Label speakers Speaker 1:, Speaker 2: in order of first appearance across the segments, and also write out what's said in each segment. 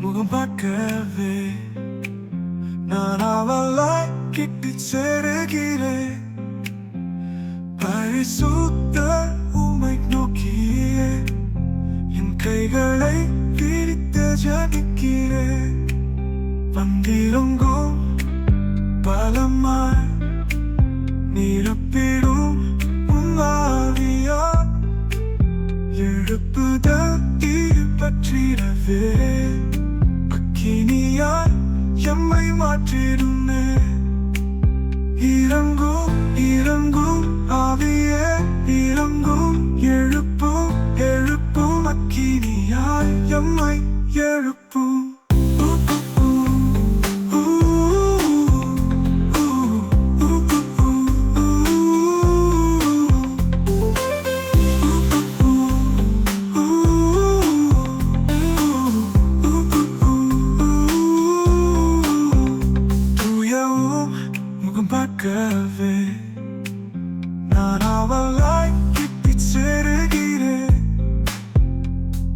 Speaker 1: முகம் பார்க்கவே நான் அவளாய் கிட்டு சேருகிறேன் பரிசுத்த உமை நோக்கியே என் கைகளை விரித்த ஜபிக்கிறேன் வந்திருங்கும் பற்றிடவே அக்கினியாய் எம்மை மாற்றிடுமே. இறங்கும் இறங்கும் ஆவியே இறங்கும் எழுப்பும் எழுப்பும். அக்கினியாய் எம்மை எழுப்பும். பார்க்கவே நான் அவளாய் கிட்டிச் செருகிறேன்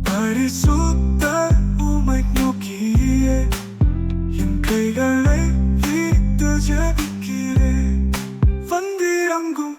Speaker 1: பரிசுத்த உமை நோக்கியே என் கைகளை வீட்டு ஜபிக்கிறேன் வந்திறங்கும்